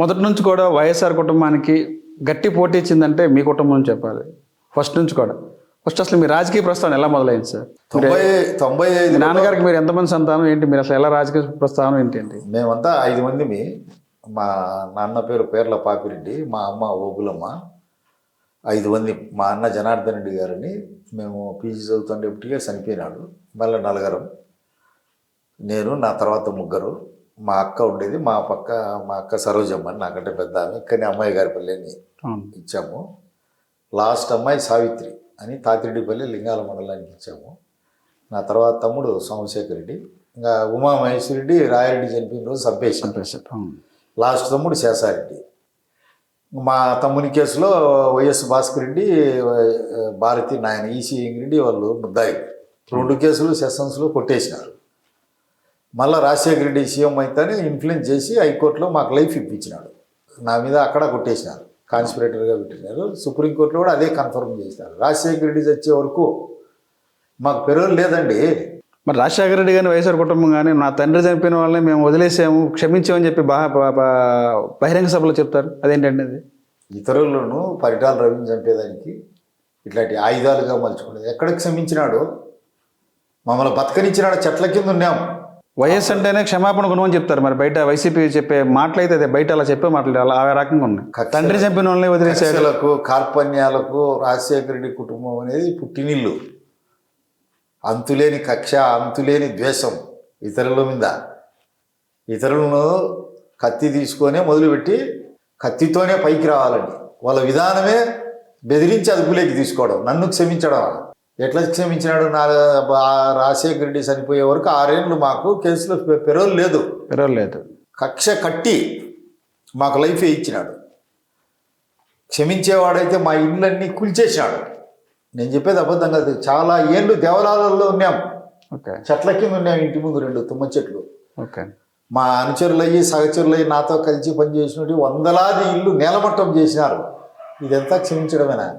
మొదటి నుంచి కూడా వైఎస్ఆర్ కుటుంబానికి గట్టి పోటీ ఇచ్చిందంటే మీ కుటుంబం చెప్పాలి. ఫస్ట్ నుంచి కూడా. ఫస్ట్ అసలు మీ రాజకీయ ప్రస్థానం ఎలా మొదలైంది సార్? తొంభై తొంభై మీ ఐదు నాన్నగారికి మీరు ఎంతమంది సంతానం? ఏంటి మీరు అసలు ఎలా రాజకీయ ప్రస్థానం ఏంటి ఏంటి మేమంతా ఐదు మందిమి. మా నాన్న పేరు పేర్ల పాపిరెడ్డి మా అమ్మ ఓబులమ్మ ఐదు మంది మా అన్న జనార్దన్ రెడ్డి గారని మేము పీజీ చదువుతుండేప్పటికే చనిపోయినాడు. మళ్ళీ నలుగురం. నేను నా తర్వాత ముగ్గురు. మా అక్క ఉండేది మా పక్క మా అక్క సరోజమ్మ అని నాకంటే పెద్ద ఆమె. కానీ అమ్మాయి గారి పల్లెని ఇచ్చాము. లాస్ట్ అమ్మాయి సావిత్రి అని తాతిరెడ్డిపల్లి లింగాల మండలానికి ఇచ్చాము. నా తర్వాత తమ్ముడు సోమశేఖర్ రెడ్డి. ఇంకా ఉమా మహేశ్వర రెడ్డి రాయరెడ్డి చనిపోయిన రోజు అవును. లాస్ట్ తమ్ముడు శేషారెడ్డి. మా తమ్ముని కేసులో వైఎస్ భాస్కర్ రెడ్డి భారతి నాయన ఈసీ రెడ్డి వాళ్ళు ముద్దాయి. రెండు కేసులు సెషన్స్లో కొట్టేసినారు. మళ్ళీ రాజశేఖర రెడ్డి సీఎం అయితేనే ఇన్ఫ్లుయెన్స్ చేసి హైకోర్టులో మాకు లైఫ్ ఇప్పించినాడు. నా మీద అక్కడ కొట్టేసినారు. కాన్స్పిరేటర్గా పెట్టినారు సుప్రీంకోర్టులో కూడా అదే కన్ఫర్మ్ చేసినారు. రాజశేఖర రెడ్డి చచ్చే వరకు మాకు పెరోల్ లేదండి. మరి రాజశేఖర రెడ్డి గారిని వైఎస్ఆర్ కుటుంబం కానీ నా తండ్రి చనిపోయిన వాళ్ళని మేము వదిలేసాము క్షమించామని చెప్పి బాగా బహిరంగ సభలో చెప్తారు. అదేంటండి అది? ఇతరులను పరిటాల రవిని చంపేదానికి ఇట్లాంటి ఆయుధాలుగా మలుచుకునేది. ఎక్కడ క్షమించినాడు? మమ్మల్ని బతకనిచ్చినాడు చెట్ల కింద ఉన్నాం. వైఎస్ అంటేనే క్షమాపణ గుణం అని చెప్తారు. మరి బయట వైసీపీ చెప్పే మాటలు అయితే అదే బయట అలా చెప్పే మాటలు అలా ఆ రకంగా ఉన్నాయి. తండ్రి చంపిన వాళ్ళని వదిలేసారు కక్షలకు కార్పణ్యాలకు రాజశేఖర రెడ్డి కుటుంబం అనేది పుట్టినిల్లు. అంతులేని కక్ష అంతులేని ద్వేషం ఇతరుల మీద. ఇతరులను కత్తి తీసుకొనే మొదలుపెట్టి కత్తితోనే పైకి రావాలని వాళ్ళ విధానమే బెదిరించి అదుపులోకి తీసుకోవడం నన్ను క్షమించడం ఎట్లా క్షమించినాడు నా రాజశేఖర రెడ్డి చనిపోయే వరకు ఆరేళ్ళు మాకు కేసులో పెరోల్ లేదు పెరవలేదు కక్ష కట్టి మాకు లైఫ్ ఇచ్చినాడు. క్షమించేవాడైతే మా ఇళ్ళన్నీ కూల్చేశాడు. నేను చెప్పేది అబద్ధం కాదు. చాలా ఏళ్ళు దేవాలయాలలో ఉన్నాం. ఓకే. చెట్ల కింద ఉన్నాం ఇంటి ముందు రెండు తుమ్మ చెట్లు. ఓకే. మా అనుచరులయ్యి సహచరులయ్యి నాతో కలిసి పనిచేసినట్టు వందలాది ఇల్లు నేలమట్టం చేసినారు. ఇదంతా క్షమించడమేనా?